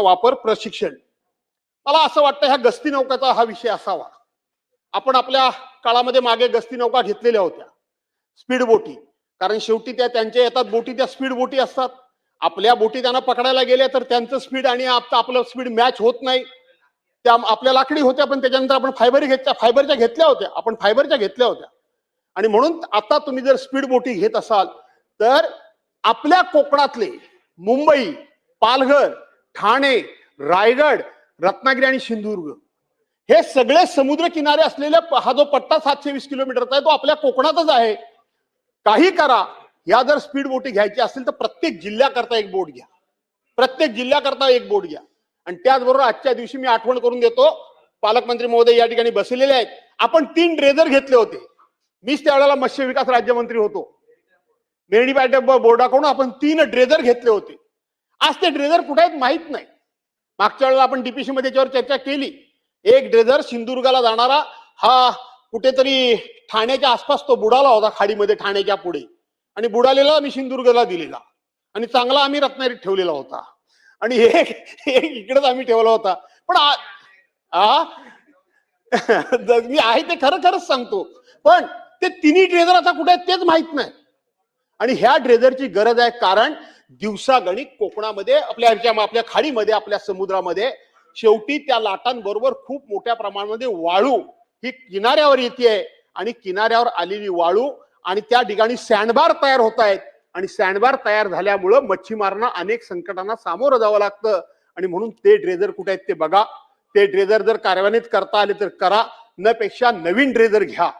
वापर प्रशिक्षण. मला असं वाटतं ह्या गस्ती नौकाचा हा विषय असावा. आपण आपल्या काळामध्ये मागे गस्ती नौका घेतलेल्या होत्या. स्पीड बोटी. कारण शेवटी त्या त्यांच्या येतात बोटी त्या स्पीड बोटी असतात. आपल्या बोटी त्यांना पकडायला गेल्या तर त्यांचं स्पीड आणि आपलं स्पीड मॅच होत नाही. त्या आपल्या लाकडी होत्या पण त्याच्यानंतर आपण फायबर घेतल्या फायबरच्या घेतल्या होत्या. आपण फायबरच्या घेतल्या होत्या. आणि म्हणून आता तुम्ही जर स्पीड बोटी घेत असाल तर आपल्या कोकणातले मुंबई पालघर ठाणे रायगड रत्नागिरी आणि सिंधुदुर्ग. हे सगळे समुद्र किनारे असलेले हा जो पट्टा सातशे वीस किलोमीटरचा आहे तो आपल्या कोकणातच आहे. काही करा या जर स्पीड बोटी घ्यायची असतील तर प्रत्येक जिल्ह्याकरता एक बोट घ्या. प्रत्येक जिल्ह्याकरता एक बोट घ्या. आणि त्याचबरोबर आजच्या दिवशी मी आठवण करून देतो पालकमंत्री महोदय या ठिकाणी बसलेले आहेत. आपण तीन ड्रेजर घेतले होते. मीच त्यावेळेला मत्स्य विकास राज्यमंत्री होतो. मेरडी बॅट बोर्डाकडून आपण तीन ड्रेजर घेतले होते. आज ते ड्रेझर कुठे आहेत माहीत नाही. मागच्या वेळेला आपण डीपीसी मध्ये त्याच्यावर चर्चा केली. एक ड्रेझर सिंधुदुर्गाला जाणारा हा कुठेतरी ठाण्याच्या आसपास तो बुडाला होता खाडीमध्ये ठाण्याच्या पुढे. आणि बुडालेला आम्ही सिंधुदुर्गला दिलेला. आणि चांगला आम्ही रत्नागिरीत ठेवलेला होता. आणि हे इकडेच आम्ही ठेवला होता. पण आ- मी आहे ते खरं खरंच सांगतो. पण ते तिन्ही ड्रेझर आता कुठे आहेत तेच माहीत नाही. आणि ह्या ड्रेझरची गरज आहे कारण दिवसागणिक कोकणामध्ये आपल्या ह्याच्या आपल्या खाडीमध्ये आपल्या समुद्रामध्ये शेवटी त्या लाटांबरोबर खूप मोठ्या प्रमाणामध्ये वाळू ही किनाऱ्यावर येते आणि किनाऱ्यावर आलेली वाळू आणि त्या ठिकाणी सँडबार तयार होत आहेत. आणि सँडबार तयार झाल्यामुळं मच्छीमारांना अनेक संकटांना सामोरं जावं लागतं. आणि म्हणून ते ड्रेजर कुठे आहेत ते बघा. ते ड्रेजर जर कार्यान्वित करता आले तर करा. न पेक्षा नवीन ड्रेजर घ्या.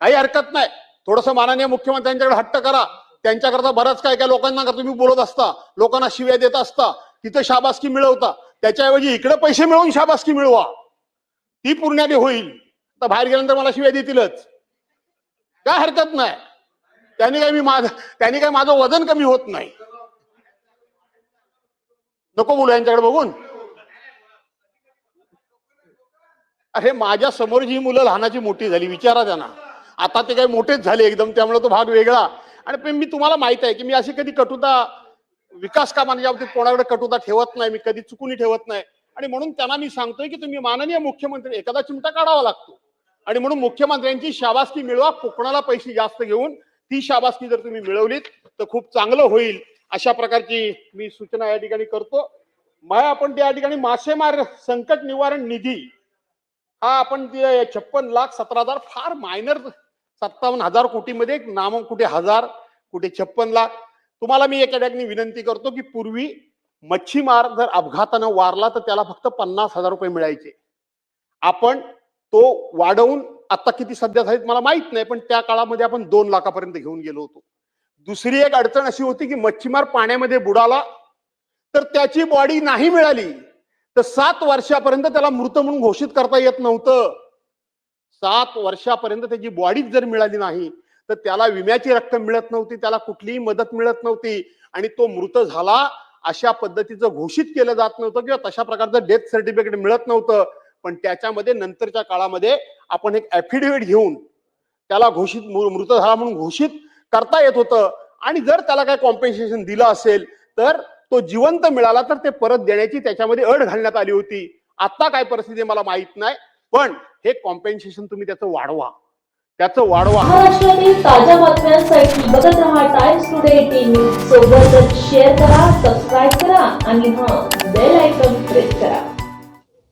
काही हरकत नाही. थोडस माननीय मुख्यमंत्र्यांच्याकडे हट्ट करा. त्यांच्याकरता बराच काय काय लोकांना तुम्ही बोलत असता. लोकांना शिव्या देत असता. तिथं शाबासकी मिळवता. त्याच्याऐवजी इकडे पैसे मिळवून शाबासकी मिळवा. ती पूर्णाली होईल. तर बाहेर गेल्यानंतर मला शिव्या देतीलच. काय हरकत नाही. त्याने काय मी माझं त्याने काय माझं वजन कमी होत नाही. नको बोलू यांच्याकडे बघून. अरे माझ्यासमोर जी मुलं लहानाची मोठी झाली विचारा त्यांना. आता ते काही मोठेच झाले एकदम त्यामुळे तो भाग वेगळा. आणि पण मी तुम्हाला माहीत आहे की मी अशी कधी कटुता विकास कामांच्या बाबतीत कोणाकडे कटुता ठेवत नाही मी कधी चुकूनही ठेवत नाही. आणि म्हणून त्यांना मी सांगतोय की तुम्ही माननीय मुख्यमंत्री एखादा चिमटा काढावा लागतो. आणि म्हणून मुख्यमंत्र्यांची शाबासकी मिळवा कोकणाला पैसे जास्त घेऊन ती शाबासकी जर तुम्ही मिळवलीत तर खूप चांगलं होईल. अशा प्रकारची मी सूचना या ठिकाणी करतो. मग आपण त्या ठिकाणी मासेमार संकट निवारण निधी हा आपण ते छप्पन लाख सतरा हजार फार मायनर सत्तावन्न हजार कोटीमध्ये एक नाम कुठे हजार कुठे छप्पन लाख. तुम्हाला मी एका ठिकाणी विनंती करतो की पूर्वी मच्छीमार जर अपघातानं वारला तर त्याला फक्त पन्नास हजार रुपये मिळायचे. आपण तो वाढवून आता किती सध्या झालीत मला माहीत नाही पण त्या काळामध्ये आपण दोन लाखापर्यंत घेऊन गेलो होतो. दुसरी एक अडचण अशी होती की मच्छीमार पाण्यामध्ये बुडाला तर त्याची बॉडी नाही मिळाली तर सात वर्षापर्यंत त्याला मृत म्हणून घोषित करता येत नव्हतं. सात वर्षापर्यंत त्याची बॉडीच जर मिळाली नाही तर त्याला विम्याची रक्कम मिळत नव्हती त्याला कुठलीही मदत मिळत नव्हती. आणि तो मृत झाला अशा पद्धतीचं घोषित केलं जात नव्हतं किंवा तशा प्रकारचं डेथ सर्टिफिकेट मिळत नव्हतं. पण त्याच्यामध्ये नंतरच्या काळामध्ये आपण एक ऍफिडेव्हिट घेऊन त्याला घोषित मृत झाला म्हणून घोषित करता येत होतं. आणि जर त्याला काय कॉम्पेन्सेशन दिलं असेल तर तो जिवंत मिळाला तर ते परत देण्याची त्याच्यामध्ये अड घालण्यात आली होती. आता काय परिस्थिती मला माहीत नाही. पण हे कॉम्पेन्सेशन तुम्ही त्याचं वाढवा. त्याचं वाढवा. महाराष्ट्रातील ताज्या बातम्यांसाठी बघत रहा टाइम्स टुडे टीव्ही सोबतच शेअर करा सबस्क्राईब करा आणि हा बेल आयकॉन